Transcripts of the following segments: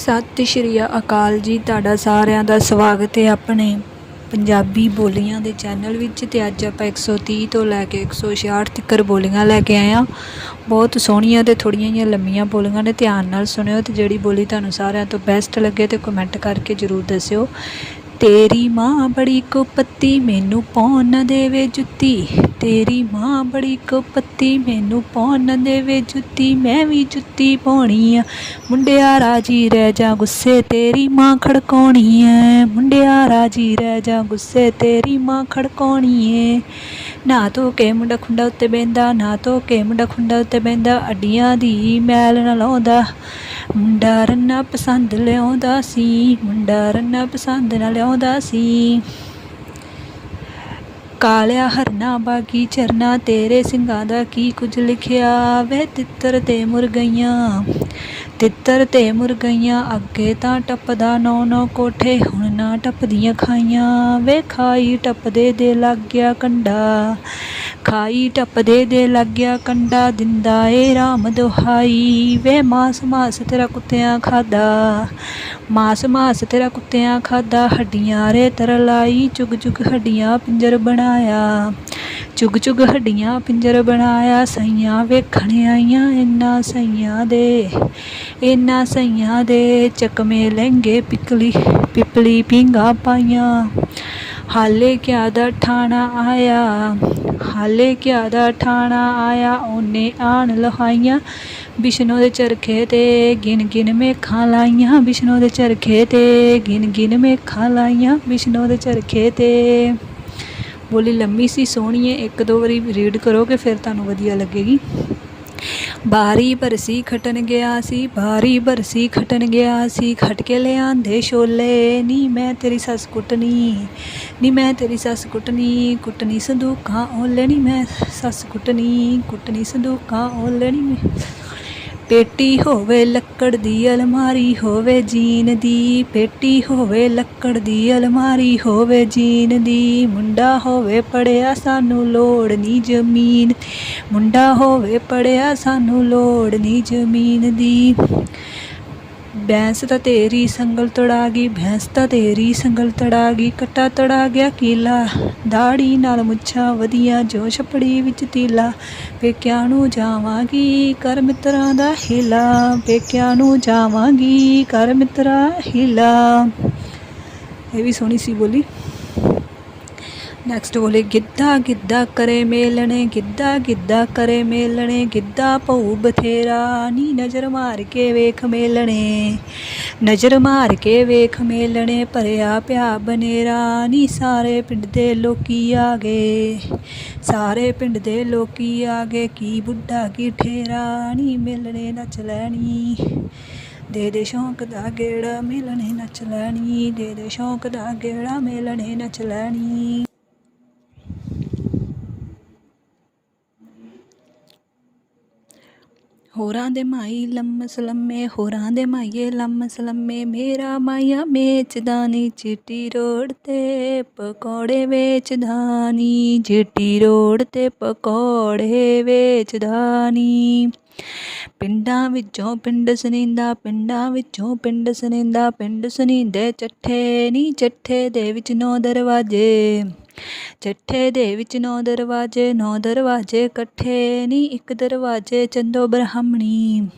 ਸਤਿ ਸ਼੍ਰੀ ਅਕਾਲ ਜੀ, ਤੁਹਾਡਾ ਸਾਰਿਆਂ ਦਾ ਸਵਾਗਤ ਹੈ ਆਪਣੇ ਪੰਜਾਬੀ ਬੋਲੀਆਂ ਦੇ ਚੈਨਲ ਵਿੱਚ ਤੇ ਅੱਜ ਆਪਾਂ 130 ਤੋਂ ਲੈ ਕੇ 166 ਤੱਕ ਬੋਲੀਆਂ ਲੈ ਕੇ ਆਏ ਹਾਂ। ਬਹੁਤ ਸੋਹਣੀਆਂ ਤੇ ਥੋੜੀਆਂ ਜਿਹੀਆਂ ਲੰਮੀਆਂ ਬੋਲੀਆਂ ਨੇ, ਧਿਆਨ ਨਾਲ ਸੁਣਿਓ ਤੇ ਜਿਹੜੀ ਬੋਲੀ ਤੁਹਾਨੂੰ ਸਾਰਿਆਂ ਤੋਂ ਬੈਸਟ ਲੱਗੇ ਤੇ ਕਮੈਂਟ ਕਰਕੇ ਜਰੂਰ ਦੱਸਿਓ। ਤੇਰੀ ਮਾਂ ਬੜੀ ਕੁਪੱਤੀ ਮੈਨੂੰ ਪਾਉਣ ਨਾ ਦੇਵੇ ਜੁੱਤੀ। ਤੇਰੀ ਮਾਂ ਬੜੀ ਕੁਪੱਤੀ ਮੈਨੂੰ ਪਾਉਣ ਨਾ ਦੇਵੇ ਜੁੱਤੀ। ਮੈਂ ਵੀ ਜੁੱਤੀ ਪਾਉਣੀ ਆ। ਮੁੰਡਿਆ ਰਾਜੀ ਰਹਿ ਜਾ ਗੁੱਸੇ, ਤੇਰੀ ਮਾਂ ਖੜਕਾਉਣੀ ਐ। ਮੁੰਡਿਆ ਰਾਜੀ ਰਹਿ ਜਾ ਗੁੱਸੇ, ਤੇਰੀ ਮਾਂ ਖੜਕਾਉਣੀ ਏ ਨਾ ਧੋ ਕੇ ਮੁੰਡਾ ਖੁੰਡਾ ਉੱਤੇ ਬਹਿੰਦਾ, ਨਾ ਧੋ ਕੇ ਮੁੰਡਾ ਖੁੰਡਾ ਉੱਤੇ ਬਹਿੰਦਾ, ਅੱਡੀਆਂ ਦੀ ਮੈਲ ਨਾ ਲਾਉਂਦਾ। ਮੁੰਡਾ ਰੰਨਾ ਪਸੰਦ ਲਿਆਉਂਦਾ ਸੀ, ਮੁੰਡਾ ਰੰਨਾ ਪਸੰਦ ਨਾ ਲਿਆਉਂਦਾ ਸੀ। ਕਾਲਿਆ ਹਰਨਾ ਬਾਗੀ ਚਰਨਾ, ਤੇਰੇ ਸਿੰਘਾਂ ਦਾ ਕੀ ਕੁਝ ਲਿਖਿਆ? ਵੇ ਤਿੱਤਰ ਤੇ ਮੁਰਗਈਆਂ ਤਿੱਤਰ ਤੇ ਮੁਰਗਈਆਂ ਅੱਗੇ ਤਾਂ ਟੱਪਦਾ ਨੌ ਨੌ ਕੋਠੇ, ਹੁਣ ਨਾ ਟੱਪਦੀਆਂ ਖਾਈਆਂ। ਵੇ ਖਾਈ ਟੱਪਦੇ ਦੇ ਲੱਗ ਗਿਆ ਕੰਡਾ, ਖਾਈ ਟੱਪਦੇ ਦੇ ਲੱਗ ਗਿਆ ਕੰਡਾ, ਦਿੰਦਾ ਏ ਰਾਮ ਦੁਹਾਈ। ਵੇ ਮਾਸ ਮਾਸ ਤੇਰਾ ਕੁੱਤਿਆਂ ਖਾਦਾ, ਮਾਸ ਮਾਸ ਤੇਰਾ ਕੁੱਤਿਆਂ ਖਾਦਾ, ਹੱਡੀਆਂ ਰੇ ਤਰ ਲਾਈ ਚੁਗ ਚੁਗ ਹੱਡੀਆਂ ਪਿੰਜਰ ਬਣਾਇਆ। ਚੁਗ ਚੁਗ ਹੱਡੀਆਂ ਪਿੰਜਰ ਬਣਾਇਆ, ਸਈਆਂ ਵੇਖਣ ਆਈਆਂ, ਇੰਨਾ ਸਈਆਂ ਦੇ, ਇੰਨਾ ਸਈਆਂ ਦੇ ਚਕਮੇ ਲਹਿੰਗੇ ਪਿਕਲੀ, ਪਿਪਲੀ ਪਿੰਗਾ ਪਾਈਆਂ। ਹਾਲੇ ਕਿਆ ਦਾ ਠਾਣਾ ਆਇਆ, ਹਾਲੇ ਕਿਆ ਦਾ ਠਾਣਾ ਆਇਆ, ਉਹਨੇ ਆਣ ਲਹਾਈਆਂ ਵਿਸ਼ਨੂੰ ਦੇ ਚਰਖੇ ਤੇ ਗਿਣ ਗਿਣ ਮੇਖਾਂ ਲਾਈਆਂ ਵਿਸ਼ਨੂੰ ਦੇ ਚਰਖੇ ਤੇ ਗਿਣ ਗਿਣ ਮੇਖਾਂ ਲਾਈਆਂ ਵਿਸ਼ਨੂੰ ਦੇ ਚਰਖੇ ਤੇ ਬੋਲੀ ਲੰਮੀ ਸੀ, ਸੋਹਣੀ ਹੈ ਇੱਕ ਦੋ ਵਾਰੀ ਰੀਡ ਕਰੋਗੇ ਫਿਰ ਤੁਹਾਨੂੰ ਵਧੀਆ ਲੱਗੇਗੀ। ਬਾਰੀ ਬਰਸੀ ਖਟਣ ਗਿਆ ਸੀ ਬਾਰੀ ਬਰਸੀ ਖਟਣ ਗਿਆ ਸੀ ਖਟ ਕੇ ਲਿਆਂਦੇ ਛੋਲੇ, ਨੀ ਮੈਂ ਤੇਰੀ ਸੱਸ ਕੁੱਟਣੀ, ਨੀ ਮੈਂ ਤੇਰੀ ਸੱਸ ਕੁੱਟਣੀ ਕੁੱਟਣੀ ਸੰਦੂਕਾਂ, ਓਲੇ ਨੀ ਮੈਂ ਸੱਸ ਕੁੱਟਣੀ ਕੁੱਟਣੀ ਸੰਦੂਕਾਂ, ਓਲੇ ਨੀ ਪੇਟੀ ਹੋਵੇ ਲੱਕੜ ਦੀ ਅਲਮਾਰੀ, ਹੋਵੇ ਜੀਨ ਦੀ ਪੇਟੀ, ਹੋਵੇ ਲੱਕੜ ਦੀ ਅਲਮਾਰੀ, ਹੋਵੇ ਜੀਨ ਦੀ। ਮੁੰਡਾ ਹੋਵੇ ਪੜਿਆ, ਸਾਨੂੰ ਲੋੜ ਨਹੀਂ ਜ਼ਮੀਨ। ਮੁੰਡਾ ਹੋਵੇ ਪੜਿਆ, ਸਾਨੂੰ ਲੋੜ ਨਹੀਂ ਜ਼ਮੀਨ ਦੀ। ਬੈਂਸ ਤਾਂ ਤੇਰੀ ਸੰਗਲ ਤੜਾ ਗਈ ਭੈਂਸ ਤਾਂ ਤੇਰੀ ਸੰਗਲ ਤੜਾ ਗਈ ਕੱਟਾ ਤੜਾ ਗਿਆ ਕੀਲਾ। ਦਾੜੀ ਨਾਲ ਮੁੱਛਾਂ ਵਧੀਆਂ, ਜੋ ਛਪੜੀ ਵਿੱਚ ਤੀਲਾ। ਪੇਕਿਆਂ ਨੂੰ ਜਾਵਾਂਗੀ ਕਰ ਮਿੱਤਰਾਂ ਦਾ ਹੀਲਾ। ਪੇਕਿਆਂ ਨੂੰ ਜਾਵਾਂਗੀ ਕਰ ਮਿੱਤਰਾਂ ਹੀਲਾ। ਇਹ ਵੀ ਸੋਹਣੀ ਸੀ ਬੋਲੀ। ਨੈਕਸਟ ਬੋਲੇ ਗਿੱਧਾ ਗਿੱਧਾ ਕਰੇ ਮੇਲਣੇ, ਗਿੱਧਾ ਗਿੱਧਾ ਕਰੇ ਮੇਲਣੇ, ਗਿੱਧਾ ਪਊ ਬਥੇਰਾ, ਨੀ ਨਜ਼ਰ ਮਾਰ ਕੇ ਵੇਖ ਮੇਲਣੇ। ਨਜ਼ਰ ਮਾਰ ਕੇ ਵੇਖ ਮੇਲਣੇ, ਭਰਿਆ ਪਿਆ ਬਨੇਰਾ, ਨੀ ਸਾਰੇ ਪਿੰਡ ਦੇ ਲੋਕੀ ਆ ਗਏ। ਸਾਰੇ ਪਿੰਡ ਦੇ ਲੋਕੀ ਆ ਗਏ, ਕੀ ਬੁੱਢਾ, ਕੀ ਠੇਰਾ, ਨੀ ਮੇਲਣੇ ਨੱਚ ਲੈਣੀ। ਦੇ ਦੇ ਸ਼ੌਂਕ ਦਾ ਗੇੜਾ ਮਿਲਣੇ ਨੱਚ ਲੈਣੀ, ਦੇ ਦੇ ਸ਼ੌਂਕ ਦਾ ਗੇੜਾ ਮਿਲਣੇ ਨੱਚ ਲੈਣੀ। ਹੋਰਾਂ ਦੇ ਮਾਈ ਲੰਮ ਸਲੰਮੇ, ਹੋਰਾਂ ਦੇ ਮਾਈਏ ਲੰਮ ਸਲੰਮੇ, ਮੇਰਾ ਮਾਇਆ ਵੇਚਦਾ ਨੀ ਚਿੱਟੀ ਰੋਡ ਤੇ, ਪਕੌੜੇ ਵੇਚਦਾ ਨੀ ਚਿੱਟੀ ਰੋਡ ਤੇ, ਪਕੌੜੇ ਵੇਚਦਾ ਨੀ ਪਿੰਡਾਂ ਵਿੱਚੋਂ ਪਿੰਡ ਸੁਨਿੰਦਾ, ਪਿੰਡਾਂ ਵਿੱਚੋਂ ਪਿੰਡ ਸੁਨਿੰਦਾ, ਪਿੰਡ ਸੁਣੀਂਦੇ ਚੱਠੇ ਨੀ ਚੱਠੇ ਦੇ ਵਿੱਚ ਨੌ ਦਰਵਾਜ਼ੇ। ਚੱਠੇ ਦੇ ਵਿੱਚ ਨੌ ਦਰਵਾਜ਼ੇ ਨੌ ਦਰਵਾਜ਼ੇ ਇਕੱਠੇ ਨੀ, ਇੱਕ ਦਰਵਾਜ਼ੇ ਚੰਦੋ ਬ੍ਰਾਹਮਣੀ।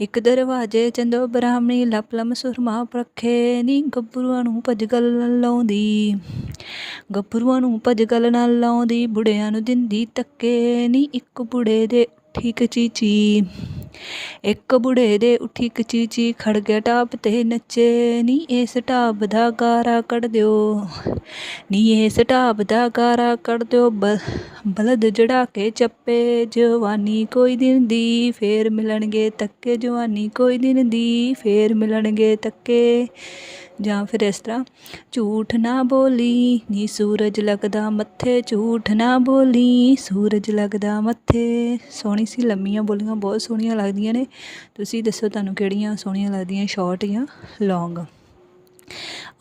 ਇੱਕ ਦਰਵਾਜ਼ੇ ਚੰਦੋ ਬ੍ਰਾਹਮਣੀ ਲਪਲਮ ਸੁਰਮਾ ਪ੍ਰਖੇ ਨੀ, ਗੱਭਰੂਆਂ ਨੂੰ ਭਜਗਲ ਨਾਲ ਲਾਉਂਦੀ। ਗੱਭਰੂਆਂ ਨੂੰ ਭਜਗਲ ਨਾਲ ਲਾਉਂਦੀ, ਬੁੜਿਆਂ ਨੂੰ ਦਿੰਦੀ ਤੱਕੇ ਨੀ, ਇੱਕ ਬੁੜੇ ਦੇ ਉੱਠੀ ਕਚੀਚੀ ਇੱਕ ਬੁੜੇ ਦੇ ਉੱਠੀ ਕਚੀਚੀ ਖੜ ਗਿਆ ਟਾਪ ਤੇ, ਨੱਚੇ, ਨੀ ਇਸ ਢਾਬ ਦਾ ਗਾਰਾ ਕੱਢ ਦਿਓ, ਨੀ ਇਸ ਢਾਬ ਦਾ ਗਾਰਾ ਕੱਢ ਦਿਓ। ਬਲਦ ਜੜਾ ਕੇ ਚੱਪੇ ਜਵਾਨੀ ਕੋਈ ਦਿਨ ਦੀ ਫੇਰ ਮਿਲਣਗੇ ਤੱਕੇ ਜਵਾਨੀ ਕੋਈ ਦਿਨ ਦੀ ਫੇਰ ਮਿਲਣਗੇ ਤੱਕੇ ਜਾਂ ਫਿਰ ਇਸ ਤਰ੍ਹਾਂ, ਝੂਠ ਨਾ ਬੋਲੀ, ਨੀ ਸੂਰਜ ਲੱਗਦਾ ਮੱਥੇ, ਝੂਠ ਨਾ ਬੋਲੀ, ਸੂਰਜ ਲੱਗਦਾ ਮੱਥੇ। ਸੋਹਣੀ ਸੀ, ਲੰਮੀਆਂ ਬੋਲੀਆਂ ਬਹੁਤ ਸੋਹਣੀਆਂ ਲੱਗਦੀਆਂ ਨੇ। ਤੁਸੀਂ ਦੱਸੋ ਤੁਹਾਨੂੰ ਕਿਹੜੀਆਂ ਸੋਹਣੀਆਂ ਲੱਗਦੀਆਂ, ਸ਼ਾਰਟ ਜਾਂ ਲੌਂਗ?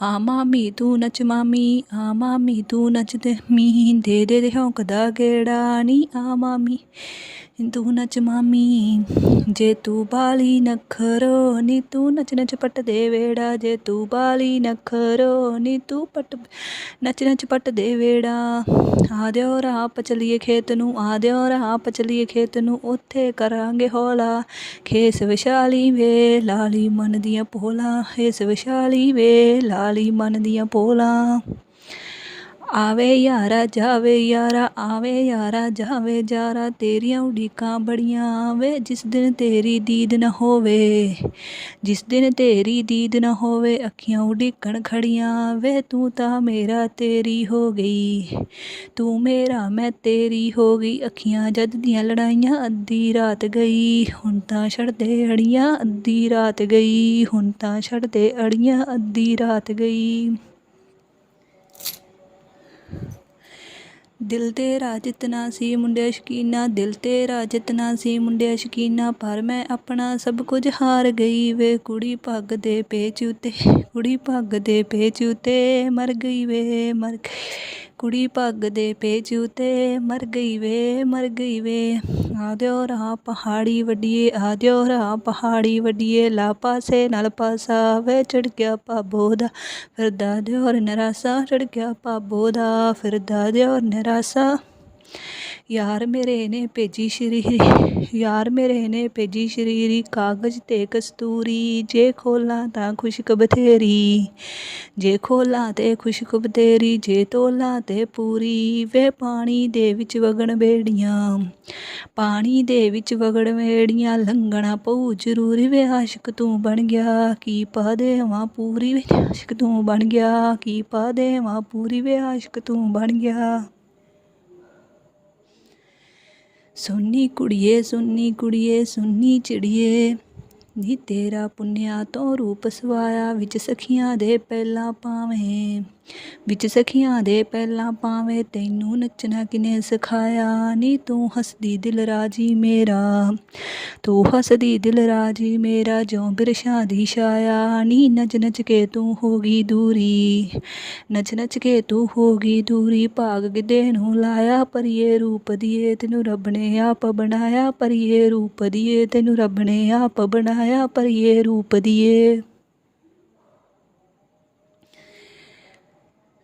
ਆ ਮਾਮੀ, ਤੂੰ ਨੱਚ ਮਾਮੀ, ਆ ਮਾਮੀ, ਤੂੰ ਨੱਚ ਦੇ ਮੀ ਦੇ ਦੇ ਦੇ ਹੌਂਕਦਾ ਗੇੜਾ ਨੀ? ਆ ਮਾਮੀ ਤੂੰ ਨੱਚ ਮਾਮੀ, ਜੇ ਤੂੰ ਬਾਲੀ ਨਖਰੋ ਨੀ ਤੂੰ ਨੱਚ ਨੱਚ ਪੱਟ ਦੇ ਵੇੜਾ, ਜੇ ਤੂੰ ਬਾਲੀ ਨਖਰੋ ਨੀ ਤੂੰ ਪੱਟ ਨੱਚ ਨੱਚ ਪੱਟ ਦੇ ਵੇੜਾ। ਆ ਦਿਓ ਰਾਹ ਆਪਾਂ ਚੱਲੀਏ ਖੇਤ ਨੂੰ, ਆ ਦਿਓ ਰਾਹ ਆਪਾਂ ਚੱਲੀਏ ਖੇਤ ਨੂੰ, ਉੱਥੇ ਕਰਾਂਗੇ ਹੌਲਾ। ਖੇਸ ਵਿਸ਼ਾਲੀ ਵੇ, ਲਾਲੀ ਮਨ ਦੀਆਂ ਪੋਲਾ ਖੇਸ ਵਿਸ਼ਾਲੀ ਵੇ, ਲਾਲੀ ਮਨ ਦੀਆਂ ਪੋਲਾ। ਆਵੇ ਯਾਰਾ ਜਾਵੇ ਯਾਰਾ, ਆਵੇ ਯਾਰਾ ਜਾਵੇ ਯਾਰਾ ਤੇਰੀਆਂ ਉਡੀਕਾਂ ਬੜੀਆਂ ਵੇ ਜਿਸ ਦਿਨ ਤੇਰੀ ਦੀਦ ਨਾ ਹੋਵੇ, ਜਿਸ ਦਿਨ ਤੇਰੀ ਦੀਦ ਨਾ ਹੋਵੇ, ਅੱਖੀਆਂ ਉਡੀਕਣ ਖੜੀਆਂ ਵੇ ਤੂੰ ਤਾਂ ਮੇਰਾ ਤੇਰੀ ਹੋ ਗਈ, ਤੂੰ ਮੇਰਾ, ਮੈਂ ਤੇਰੀ ਹੋ ਗਈ, ਅੱਖੀਆਂ ਜਦ ਦੀਆਂ ਲੜਾਈਆਂ ਅੱਧੀ ਰਾਤ ਗਈ, ਹੁਣ ਤਾਂ ਛੱਡਦੇ ਅੜੀਆਂ ਅੱਧੀ ਰਾਤ ਗਈ, ਹੁਣ ਤਾਂ ਛੱਡਦੇ ਅੜੀਆਂ ਅੱਧੀ ਰਾਤ ਗਈ। ਦਿਲ ਤੇਰਾ ਜਿਤਨਾ ਸੀ ਮੁੰਡਿਆ ਸ਼ਕੀਨਾ, ਦਿਲ ਤੇਰਾ ਜਿਤਨਾ ਸੀ ਮੁੰਡਿਆ ਸ਼ਕੀਨਾ, ਪਰ ਮੈਂ ਆਪਣਾ ਸਭ ਕੁਝ ਹਾਰ ਗਈ ਵੇ, ਕੁੜੀ ਪੱਗ ਦੇ ਪੇਚ ਉਤੇ, ਕੁੜੀ ਪੱਗ ਦੇ ਪੇਚ ਉਤੇ ਮਰ ਗਈ ਵੇ, ਮਰ ਗਈ ਕੁੜੀ ਪੱਗ ਦੇ ਪੇਚ ਉਤੇ, ਮਰ ਗਈ ਵੇ, ਮਰ ਗਈ ਵੇ। ਆ ਦਿਓ ਰਾਹ ਪਹਾੜੀ ਵੱਡੀਏ ਆ ਦਿਓ ਰਾਹ ਪਹਾੜੀ ਵੱਡੀਏ ਲਾ ਪਾਸੇ ਨਾਲ ਪਾਸਾ ਵੇ ਚੜ ਗਿਆ ਪਾਬੋ ਦਾ ਫਿਰਦਾ। ਦਿਓਰ ਨਰਾਸਾ ਚੜ ਗਿਆ ਪਾਬੋ ਦਾ ਫਿਰਦਾ। ਦਿਓਰ ਨਰਾਸਾ। ਯਾਰ ਮੇਰੇ ਨੇ ਭੇਜੀ ਸਰੀਰੀ ਯਾਰ ਮੇਰੇ ਨੇ ਭੇਜੀ ਸ਼ਰੀਰੀ ਕਾਗਜ਼ ਤੇ ਕਸਤੂਰੀ, ਜੇ ਖੋਲਾਂ ਤਾਂ ਖੁਸ਼ਕ ਬਥੇਰੀ, ਜੇ ਖੋਲਾਂ ਤੇ ਖੁਸ਼ਕ ਬਥੇਰੀ, ਜੇ ਤੋਲਾਂ ਤੇ ਪੂਰੀ, ਵੇ ਪਾਣੀ ਦੇ ਵਿੱਚ ਵਗਣ ਬੇੜੀਆਂ ਪਾਣੀ ਦੇ ਵਿੱਚ ਵਗਣ ਵੇੜੀਆਂ, ਲੰਘਣਾ ਪਊ ਜ਼ਰੂਰੀ ਵੇ ਆਸ਼ਿਕ ਤੂੰ ਬਣ ਗਿਆ, ਕੀ ਪਾ ਦੇਵਾਂ ਪੂਰੀ ਵੇ ਆਸ਼ਿਕ ਤੂੰ ਬਣ ਗਿਆ, ਕੀ ਪਾ ਦੇਵਾਂ ਪੂਰੀ ਵੇ ਆਸ਼ਿਕ ਤੂੰ ਬਣ ਗਿਆ। ਸੋਨੀ ਕੁੜੀਏ, ਸੁੰਨੀ ਕੁੜੀਏ, ਸੁੰਨੀ ਚਿੜੀਏ। ਨੀ ਤੇਰਾ ਪੁੰਨਿਆ ਤੋਂ ਰੂਪ ਸਵਾਇਆ, ਵਿੱਚ ਸਖੀਆਂ ਦੇ ਪਹਿਲਾਂ ਪਾਵੇਂ। ਵਿੱਚ ਸਖੀਆਂ ਦੇ ਪਹਿਲਾਂ ਪਾਵੇਂ ਤੈਨੂੰ ਨੱਚਣਾ ਕਿਨੇ ਸਿਖਾਇਆ, ਨੀ ਤੂੰ ਹੱਸਦੀ ਦਿਲ ਰਾਜੀ ਮੇਰਾ। ਤੂੰ ਹੱਸਦੀ ਦਿਲ ਰਾਜੀ ਮੇਰਾ ਜੋ ਬਿਰਸ਼ਾਂ ਦੀ ਛਾਇਆ, ਨੀ ਨੱਚ ਨੱਚ ਕੇ ਤੂੰ ਹੋ ਗਈ ਦੂਰੀ। ਨੱਚ ਨੱਚ ਕੇ ਤੂੰ ਹੋ ਗਈ ਦੂਰੀ, ਭਾਗ ਗਿੱਧੇ ਨੂੰ ਲਾਇਆ ਪਰੀਏ ਰੂਪ ਦੀਏ, ਤੈਨੂੰ ਰੱਬ ਨੇ ਆਪ ਬਣਾਇਆ ਪਰੀਏ ਰੂਪ ਦੀਏ, ਤੈਨੂੰ ਰੱਬ ਨੇ ਆਪ ਬਣਾਇਆ ਪਰੀਏ ਰੂਪ ਦੀਏ।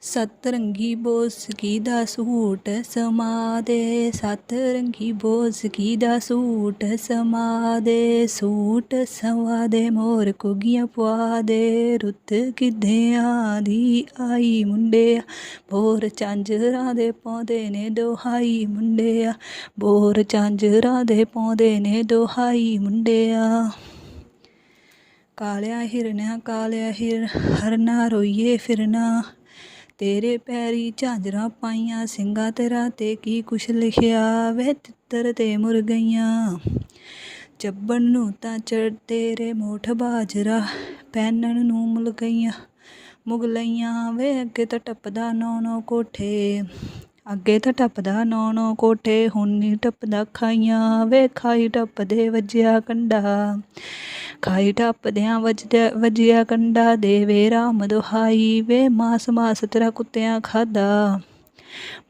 ਸੱਤ ਰੰਗੀ ਬੋਸਕੀ ਦਾ ਸੂਟ ਸਮਾ ਦੇ ਸੱਤ ਰੰਗੀ ਬੋਸਕੀ ਦਾ ਸੂਟ ਸਮਾ ਦੇ, ਸੂਟ ਸਵਾ ਦੇ ਮੋਰ ਕੋਗੀਆਂ ਪਵਾ ਦੇ, ਰੁੱਤ ਕਿੱਦਿਆਂ ਦੀ ਆਈ ਮੁੰਡਿਆ, ਬੋਰ ਚਾਂਜਰਾਂ ਦੇ ਪਾਉਂਦੇ ਨੇ ਦੋਹਾਈ ਮੁੰਡਿਆ, ਬੋਰ ਚਾਂਜਰਾਂ ਦੇ ਪਾਉਂਦੇ ਨੇ ਦੋਹਾਈ ਮੁੰਡਿਆ। ਕਾਲਿਆ ਹਿਰਨਿਆ ਕਾਲਿਆ ਹਿਰ, ਹਰਨਾ ਰੋਈਏ ਫਿਰਨਾ। ਤੇਰੇ ਪੈਰੀ ਝਾਂਜਰਾਂ ਪਾਈਆਂ, ਸਿੰਘਾਂ ਤੇਰਾ ਤੇ ਕੀ ਕੁਛ ਲਿਖਿਆ? ਵੇ ਤਿੱਤਰ ਤੇ ਮੁਰਗਈਆਂ, ਚੱਬਣ ਨੂੰ ਤਾਂ ਚੜ ਤੇਰੇ ਮੋਠ ਬਾਜਰਾ ਪੈਨਣ ਨੂੰ ਮੁਲ ਗਈਆਂ ਮੁਗਲਈਆਂ, ਵੇ ਅੱਗੇ ਤਾਂ ਟੱਪਦਾ ਨੌ ਨੌ ਕੋਠੇ। ਅੱਗੇ ਤਾਂ ਟੱਪਦਾ ਨੌ ਨੌ ਕੋਠੇ, ਹੁਣ ਨਹੀਂ ਟੱਪਦਾ ਖਾਈਆਂ, ਵੇ ਖਾਈ ਟੱਪਦੇ ਵੱਜਿਆ ਕੰਡਾ। ਖਾਈ ਟੱਪਦਿਆਂ ਵੱਜਦਾ ਵੱਜਿਆ ਕੰਡਾ, ਦੇਵੇ ਰਾਮ ਦੁਹਾਈ, ਵੇ ਮਾਸ ਮਾਸ ਤੇਰਾ ਕੁੱਤਿਆਂ ਖਾਦਾ।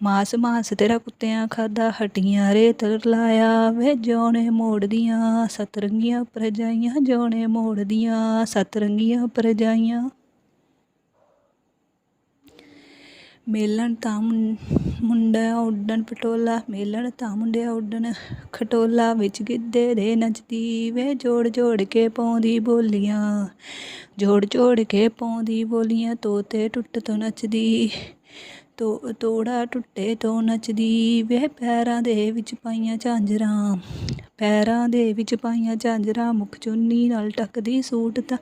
ਮਾਸ ਮਾਸ ਤੇਰਾ ਕੁੱਤਿਆਂ ਖਾਦਾ ਹਟੀਆਂ ਰੇਤ ਲਾਇਆ, ਵੇ ਜੋਣੇ ਮੋੜਦੀਆਂ, ਸਤਰੰਗੀਆਂ ਪ੍ਰਜਾਈਆਂ, ਜੋਣੇ ਮੋੜਦੀਆਂ, ਸਤਰੰਗੀਆਂ ਪ੍ਰਜਾਈਆਂ। ਮੇਲਣ ਤਾਂ ਮੁੰ- ਮੁੰਡਾ ਉੱਡਣ ਪਟੋਲਾ, ਮੇਲਣ ਤਾਂ ਮੁੰਡਿਆ ਉੱਡਣ ਖਟੋਲਾ ਵਿੱਚ ਗਿੱਧੇ ਦੇ ਨੱਚਦੀ ਵੇ ਜੋੜ ਜੋੜ ਕੇ ਪਾਉਂਦੀ ਬੋਲੀਆਂ, ਜੋੜ ਜੋੜ ਕੇ ਪਾਉਂਦੀ ਬੋਲੀਆਂ, ਤੋਤੇ ਟੁੱਟ ਤੋਂ ਨੱਚਦੀ ਤੋੜਾ ਟੁੱਟੇ ਤੋਂ ਨੱਚਦੀ ਵੇ ਪੈਰਾਂ ਦੇ ਵਿੱਚ ਪਾਈਆਂ ਝਾਂਜਰਾਂ। ਪੈਰਾਂ ਦੇ ਵਿੱਚ ਪਾਈਆਂ ਝਾਂਜਰਾਂ, ਮੁਖ ਚੁੰਨੀ ਨਾਲ ਟੱਕਦੀ ਸੂਟ ਤਾਂ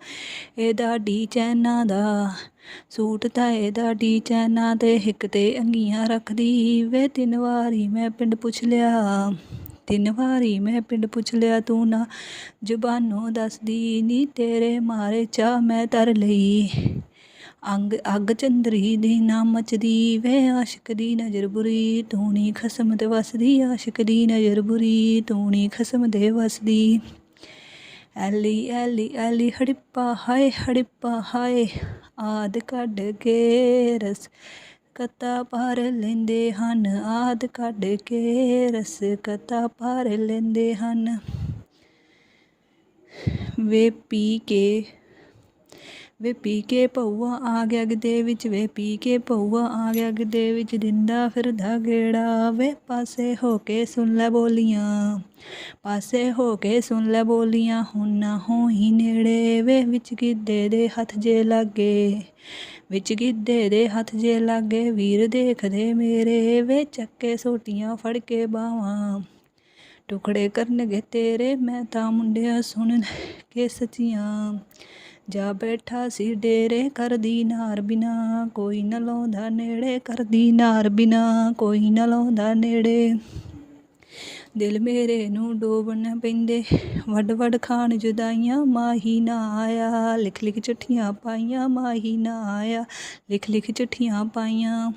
ਇਹਦਾ ਡੀ ਚੈਨਾ ਦਾ। ਸੂਟ ਤਾਂ ਇਹਦਾ ਡੀ ਚੈਨਾ ਤੇ ਹਿੱਕ ਤੇ ਅੰਗੀਆਂ ਰੱਖਦੀ ਵੇ ਤਿੰਨ ਵਾਰੀ ਮੈਂ ਪਿੰਡ ਪੁੱਛ ਲਿਆ। ਤਿੰਨ ਵਾਰੀ ਮੈਂ ਪਿੰਡ ਪੁੱਛ ਲਿਆ, ਤੂੰ ਨਾ ਜ਼ੁਬਾਨੋਂ ਦੱਸਦੀ, ਨੀ ਤੇਰੇ ਮਾਰੇ ਚਾਹ ਮੈਂ ਤਰ ਲਈ। ਅੰਗ ਅੱਗ ਚੰਦਰੀ ਦੀ ਨਾ ਮਚਦੀ ਵੇ ਆਸ਼ਿਕ ਦੀ ਨਜ਼ਰ ਬੁਰੀ ਤੂੰ ਨੀ ਖਸਮ ਤੇ ਵਸਦੀ, ਆਸ਼ਿਕ ਦੀ ਨਜ਼ਰ ਬੁਰੀ ਤੂੰ ਨੀ ਖਸਮ ਦੇ ਵਸਦੀ। ਐਲੀ ਐਲੀ ਐਲੀ, ਹੜਿੱਪਾ, ਹਾਏ ਹੜਿੱਪਾ, ਹਾਏ, ਆਦ ਕੱਢ ਕੇ ਰਸ ਕਤਾ ਭਰ ਲੈਂਦੇ ਹਨ, ਆਦ ਕੱਢ ਕੇ ਰਸ ਕਤਾ ਭਰ ਲੈਂਦੇ ਹਨ। ਵੇ ਪੀ ਕੇ ਵੇ ਪੀ ਕੇ ਪਊਆ ਆ ਗਿਆ ਗਿੱਦੇ ਵਿੱਚ, ਵੇ ਪੀ ਕੇ ਪਊਆ ਆ ਗਿਆ ਗਿੱਦੇ ਵਿੱਚ, ਦਿੰਦਾ ਫਿਰਦਾ ਗੇੜਾ, ਵੇ ਪਾਸੇ ਹੋ ਕੇ ਸੁਣ ਲੈ ਬੋਲੀਆਂ, ਪਾਸੇ ਹੋ ਕੇ ਸੁਣ ਲੈ ਬੋਲੀਆਂ, ਹੁਣ ਨਾ ਹੋਈ ਨੇੜੇ, ਵੇ ਵਿੱਚ ਗਿੱਦੇ ਦੇ ਹੱਥ ਜੇ ਲਾਗੇ, ਵਿੱਚ ਗਿੱਦੇ ਦੇ ਹੱਥ ਜੇ ਲਾਗੇ, ਵੀਰ ਦੇਖਦੇ ਮੇਰੇ, ਵੇ ਚੱਕੇ ਸੋਟੀਆਂ ਫੜ ਕੇ ਬਾਵਾਂ ਟੁਕੜੇ ਕਰਨਗੇ ਤੇਰੇ, ਮੈਂ ਤਾਂ ਮੁੰਡਿਆ ਸੁਣ ਕੇ ਸੱਚੀਆਂ ਜਾ ਬੈਠਾ ਸੀ ਡੇਰੇ ਕਰਦੀ ਨਾਰ ਬਿਨਾ, ਕੋਈ ਨਾ ਲਾਉਂਦਾ ਨੇੜੇ ਕਰਦੀ ਨਾਰ ਬਿਨਾ, ਕੋਈ ਨਾ ਲਾਉਂਦਾ ਨੇੜੇ। ਦਿਲ ਮੇਰੇ ਨੂੰ ਡੋਬਣ ਪੈਂਦੇ, ਵੱਡ ਵੱਡ ਖਾਣ ਜੁਦਾਈਆਂ ਮਾਹੀ ਨਾ ਆਇਆ। ਲਿਖ ਲਿਖ ਚਿੱਠੀਆਂ ਪਾਈਆਂ ਮਾਹੀ ਨਾ ਆਇਆ, ਲਿਖ ਲਿਖ ਚਿੱਠੀਆਂ ਪਾਈਆਂ।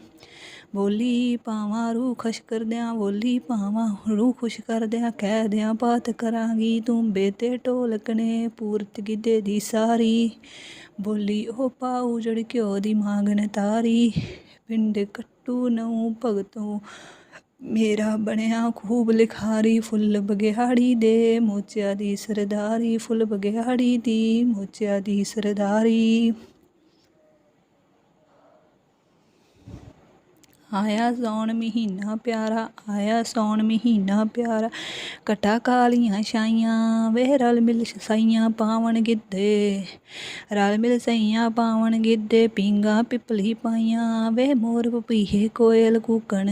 ਬੋਲੀ ਪਾਵਾਂ ਰੂਹ ਖੁਸ਼ ਕਰਦਿਆਂ, ਬੋਲੀ ਪਾਵਾਂ ਰੂਹ ਖੁਸ਼ ਕਰਦਿਆਂ ਕਹਿ ਦਿਆਂ ਬਾਤ ਕਰਾਂਗੀ। ਤੂੰ ਬੇਤੇ ਢੋਲਕਣੇ ਪੂਰਤ ਗਿੱਧੇ ਦੀ ਸਾਰੀ, ਬੋਲੀ ਉਹ ਪਾਉ ਜੜ ਘਿਓ ਦੀ ਮੰਗਣ ਤਾਰੀ। ਪਿੰਡ ਕੱਟੂ ਨਉ ਭਗਤੋਂ, ਮੇਰਾ ਬਣਿਆ ਖੂਬ ਲਿਖਾਰੀ। ਫੁੱਲ ਬਗਿਆੜੀ ਦੇ ਮੋਚਿਆ ਦੀ ਸਰਦਾਰੀ, ਫੁੱਲ ਬਗਿਆੜੀ ਦੀ ਮੋਚਿਆ ਦੀ ਸਰਦਾਰੀ। ਆਇਆ ਸੌਣ ਮਹੀਨਾ ਪਿਆਰਾ, ਆਇਆ ਸੌਣ ਮਹੀਨਾ ਪਿਆਰਾ। ਕਟਾ ਕਾਲੀਆਂ ਛਾਈਆਂ, ਵੇ ਰਲ ਮਿਲ ਸਾਈਆਂ ਪਾਵਣ ਗਿੱਧੇ। ਰਲ ਮਿਲ ਸਾਈਆਂ ਪਾਵਣ ਗਿੱਧੇ ਪਿੰਗਾ ਪਿਪਲੀ ਪਾਈਆਂ। ਵੇ ਮੋਰ ਪਪੀਹੇ ਕੋਇਲ ਕੂਕਣ,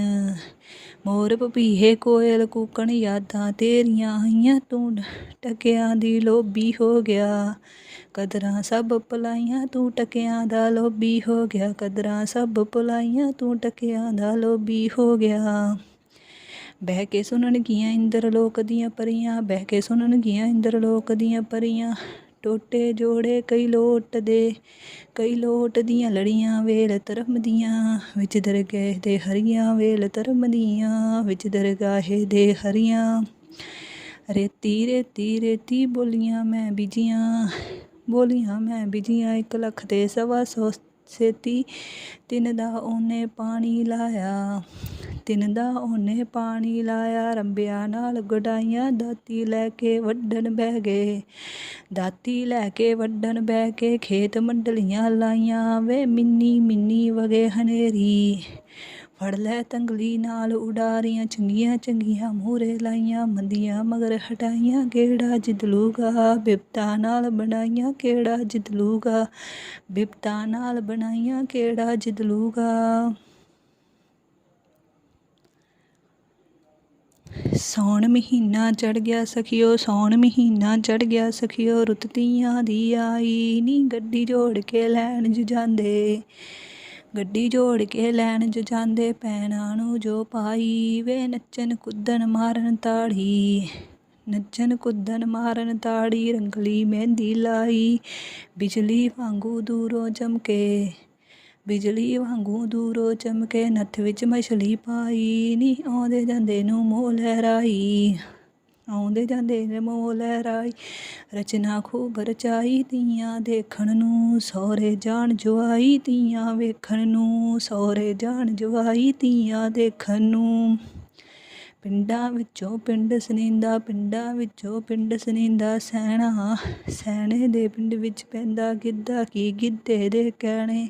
ਮੋਰ ਪਪੀਹੇ ਕੋਇਲ ਕੂਕਣ, ਯਾਦਾਂ ਤੇਰੀਆਂ ਆਈਆਂ ਤੂੰ ਟਕਿਆਂ ਦੀ ਲੋਭੀ ਹੋ ਗਿਆ। ਕਦਰਾਂ ਸਭ ਭੁਲਾਈਆਂ, ਤੂੰ ਟਕਿਆਂ ਦਾ ਲੋਭੀ ਹੋ ਗਿਆ। ਕਦਰਾਂ ਸਭ ਭੁਲਾਈਆਂ, ਤੂੰ ਟਕਿਆਂ ਦਾ ਲੋਭੀ ਹੋ ਗਿਆ। ਬਹਿ ਕੇ ਸੁਣਨਗੀਆਂ ਇੰਦਰ ਲੋਕ ਦੀਆਂ ਪਰੀਆਂ, ਬਹਿ ਕੇ ਸੁਣਨਗੀਆਂ ਇੰਦਰ ਲੋਕ ਦੀਆਂ ਪਰੀਆਂ। ਟੋਟੇ ਜੋੜੇ ਕਈ ਲੋਟ ਦੇ, ਕਈ ਲੋਟ ਦੀਆਂ ਲੜੀਆਂ ਵੇਲ ਧਰਮ ਦੀਆਂ। ਵਿੱਚ ਦਰਗਾਹ ਦੇ ਹਰੀਆਂ ਵੇਲ ਧਰਮ ਦੀਆਂ, ਵਿੱਚ ਦਰਗਾਹੇ ਦੇ ਹਰੀਆਂ। ਰੇਤੀ ਰੇਤੀ ਰੇਤੀ ਬੋਲੀਆਂ ਮੈਂ ਬਿਜੀਆਂ। ਬੋਲੀਆਂ ਮੈਂ, ਬਿਜੀਆਂ ਇੱਕ ਲੱਖ ਤੇ ਸਵਾ ਸੌ ਛੇਤੀ ਤਿੰਨ ਦਾ ਉਹਨੇ ਪਾਣੀ ਲਾਇਆ, ਤਿੰਨ ਦਾ ਉਹਨੇ ਪਾਣੀ ਲਾਇਆ, ਰੰਬਿਆਂ ਨਾਲ ਗਡਾਈਆਂ ਦਾਤੀ ਲੈ ਕੇ ਵੱਢਣ ਬਹਿ ਗਏ। ਦਾਤੀ ਲੈ ਕੇ ਵੱਢਣ ਬਹਿ ਕੇ ਖੇਤ ਮੰਡਲੀਆਂ ਲਾਈਆਂ ਵੇ ਮਿੰਨੀ ਮਿੰਨੀ ਵਗੇ ਹਨੇਰੀ। ਫੜ ਲੈ ਤੰਗਲੀ ਨਾਲ ਉਡਾਰੀਆਂ, ਚੰਗੀਆਂ ਚੰਗੀਆਂ ਮੂਰੇ ਲਾਈਆਂ ਮੰਦੀਆਂ, ਮਗਰ ਹਟਾਈਆਂ ਕਿਹੜਾ ਜਿਦਲੂਗਾ ਬਿਪਤਾ ਨਾਲ ਬਣਾਈਆਂ ਕਿਹੜਾ ਜਿਦਲੂਗਾ ਬਿਪਤਾ ਨਾਲ ਬਣਾਈਆਂ ਕਿਹੜਾ ਜਿਦਲੂਗਾ ਸੌਣ ਮਹੀਨਾ ਚੜ ਗਿਆ ਸਖਿਓ, ਸੌਣ ਮਹੀਨਾ ਚੜ ਗਿਆ ਸਖਿਓ, ਰੁੱਤ ਤੀਆਂ ਦੀ ਆਈ ਨੀ ਗੱਡੀ ਜੋੜ ਕੇ ਲੈਣ ਜ ਜਾਂਦੇ। ਗੱਡੀ ਜੋੜ ਕੇ ਲੈਣ ਜੁਜਾਂਦੇ ਪੈਣਾ ਨੂੰ ਜੋ ਪਾਈ ਵੇ ਨੱਚਣ ਕੁੱਦਣ ਮਾਰਨ ਤਾੜੀ। ਨੱਚਣ ਕੁੱਦਣ ਮਾਰਨ ਤਾੜੀ, ਰੰਗਲੀ ਮਹਿੰਦੀ ਲਾਈ, ਬਿਜਲੀ ਵਾਂਗੂ ਦੂਰੋਂ ਚਮਕੇ। ਬਿਜਲੀ ਵਾਂਗੂ ਦੂਰੋਂ ਚਮਕੇ, ਨੱਥ ਵਿੱਚ ਮਛਲੀ ਪਾਈ, ਨੀ ਆਉਂਦੇ ਜਾਂਦੇ ਨੂੰ ਮੋਹ ਲਹਿਰਾਈ। ਆਉਂਦੇ ਜਾਂਦੇ ਨੇ ਮੋਹ ਰਾਈ। ਰਚਨਾ ਖੂਬ ਰਚਾਈ ਤੀਆਂ ਦੇਖਣ ਨੂੰ, ਸਹੁਰੇ ਜਾਣ ਜਵਾਈ ਤੀਆਂ ਵੇਖਣ ਨੂੰ, ਸਹੁਰੇ ਜਾਣ ਜਵਾਈ ਤੀਆਂ ਦੇਖਣ ਨੂੰ। ਪਿੰਡਾਂ ਵਿੱਚੋਂ ਪਿੰਡ ਸਨੀਂਦਾ ਪਿੰਡਾਂ ਵਿੱਚੋਂ ਪਿੰਡ ਸਨੀਂਦਾ ਸੈਣਾ, ਸੈਣੇ ਦੇ ਪਿੰਡ ਵਿੱਚ ਪੈਂਦਾ ਗਿੱਧਾ ਕੀ? ਗਿੱਧੇ ਦੇ ਕਹਿਣੇ,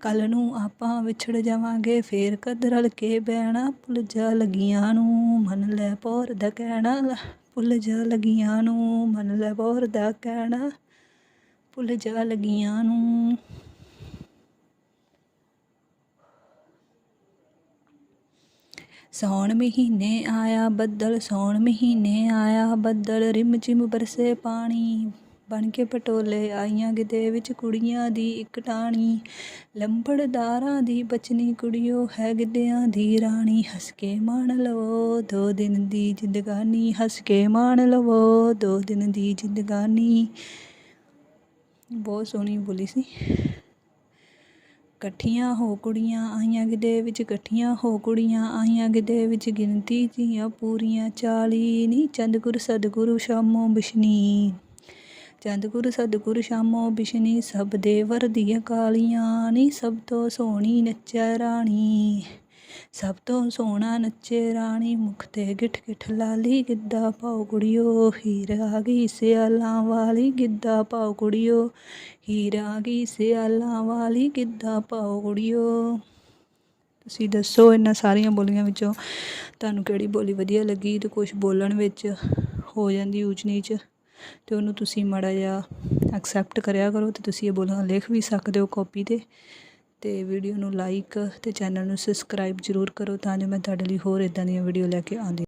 ਕੱਲ ਨੂੰ ਆਪਾਂ ਵਿਛੜ ਜਾਵਾਂਗੇ, ਫੇਰ ਕਦ ਰਲ ਕੇ ਬਹਿਣਾ? ਭੁੱਲ ਜਾ ਲੱਗੀਆਂ ਨੂੰ, ਮਨ ਲੈ ਪੌਰ ਦਾ ਕਹਿਣਾ। ਭੁੱਲ ਜਾ ਲੱਗੀਆਂ ਨੂੰ, ਮਨ ਲੈ ਪੌਰ ਦਾ ਕਹਿਣਾ। ਭੁੱਲ ਜਾ ਲੱਗੀਆਂ ਨੂੰ ਸੌਣ ਮਹੀਨੇ ਆਇਆ ਬੱਦਲ ਸੌਣ ਮਹੀਨੇ ਆਇਆ ਬੱਦਲ, ਰਿਮ ਚਿਮ ਬਰਸੇ ਪਾਣੀ। ਬਣ ਕੇ ਪਟੋਲੇ ਆਈਆਂ ਗਿੱਧੇ ਵਿੱਚ ਕੁੜੀਆਂ ਦੀ ਇੱਕ ਟਾਣੀ। ਲੰਬੜਦਾਰਾਂ ਦੀ ਬਚਨੀ ਕੁੜੀਓ ਹੈ ਗਿੱਧਿਆਂ ਦੀ ਰਾਣੀ। ਹੱਸ ਕੇ ਮਾਣ ਲਵੋ ਦੋ ਦਿਨ ਦੀ ਜ਼ਿੰਦਗਾਨੀ। ਹੱਸ ਕੇ ਮਾਣ ਲਵੋ ਦੋ ਦਿਨ ਦੀ ਜ਼ਿੰਦਗਾਨੀ। ਬਹੁਤ ਸੋਹਣੀ ਬੋਲੀ ਸੀ। ਇਕੱਠੀਆਂ ਹੋ ਕੁੜੀਆਂ, ਆਈਆਂ ਗਿੱਧੇ ਵਿੱਚ ਇਕੱਠੀਆਂ ਹੋ ਕੁੜੀਆਂ, ਆਈਆਂ ਗਿੱਧੇ ਵਿੱਚ ਗਿਣਤੀ ਦੀਆਂ ਪੂਰੀਆਂ ਚਾਲੀ ਨੀ ਚੰਦ ਗੁਰ ਸਤਿਗੁਰੂ ਸ਼ਾਮੋ ਬਿਸ਼ਨੀ। ਚੰਦ ਗੁਰ ਸਤਿਗੁਰ ਸ਼ਾਮੋ ਬਿਸ਼ਨੀ, ਸਭ ਦੇ ਵਰਦੀਆਂ ਕਾਲੀਆਂ ਨੀ, ਸਭ ਤੋਂ ਸੋਹਣੀ ਨੱਚੈ ਰਾਣੀ। ਸਭ ਤੋਂ ਸੋਹਣਾ ਨੱਚੇ ਰਾਣੀ ਮੁਖ ਤੇ ਗਿੱਠ ਗਿੱਠ ਲਾਲੀ ਗਿੱਧਾ ਪਾਓ ਕੁੜੀਓ, ਹੀਰ ਆ ਗਈ ਸਿਆਲਾਂ ਵਾਲੀ ਗਿੱਧਾ ਪਾਓ ਕੁੜੀਓ, ਹੀਰ ਆ ਗਈ ਸਿਆਲਾਂ ਵਾਲੀ ਗਿੱਧਾ ਪਾਓ ਕੁੜੀਓ। ਤੁਸੀਂ ਦੱਸੋ ਇਹਨਾਂ ਸਾਰੀਆਂ ਬੋਲੀਆਂ ਵਿੱਚੋਂ ਤੁਹਾਨੂੰ ਕਿਹੜੀ ਬੋਲੀ ਵਧੀਆ ਲੱਗੀ ਤੇ ਕੁਝ ਬੋਲਣ ਵਿੱਚ ਹੋ ਜਾਂਦੀ ਊਚ ਨੀਚ ਤੇ ਉਹਨੂੰ ਤੁਸੀਂ ਮਾੜਾ ਜਿਹਾ ਐਕਸੈਪਟ ਕਰਿਆ ਕਰੋ ਤੇ ਤੁਸੀਂ ਇਹ ਬੋਲਾਂ ਲਿਖ ਵੀ ਸਕਦੇ ਹੋ ਕਾਪੀ ਤੇ। ਅਤੇ ਵੀਡੀਓ ਨੂੰ ਲਾਈਕ ਅਤੇ ਚੈਨਲ ਨੂੰ ਸਬਸਕ੍ਰਾਈਬ ਜ਼ਰੂਰ ਕਰੋ ਤਾਂ ਜੋ ਮੈਂ ਤੁਹਾਡੇ ਲਈ ਹੋਰ ਇੱਦਾਂ ਦੀਆਂ ਵੀਡੀਓ ਲੈ ਕੇ ਆਉਂਦੀ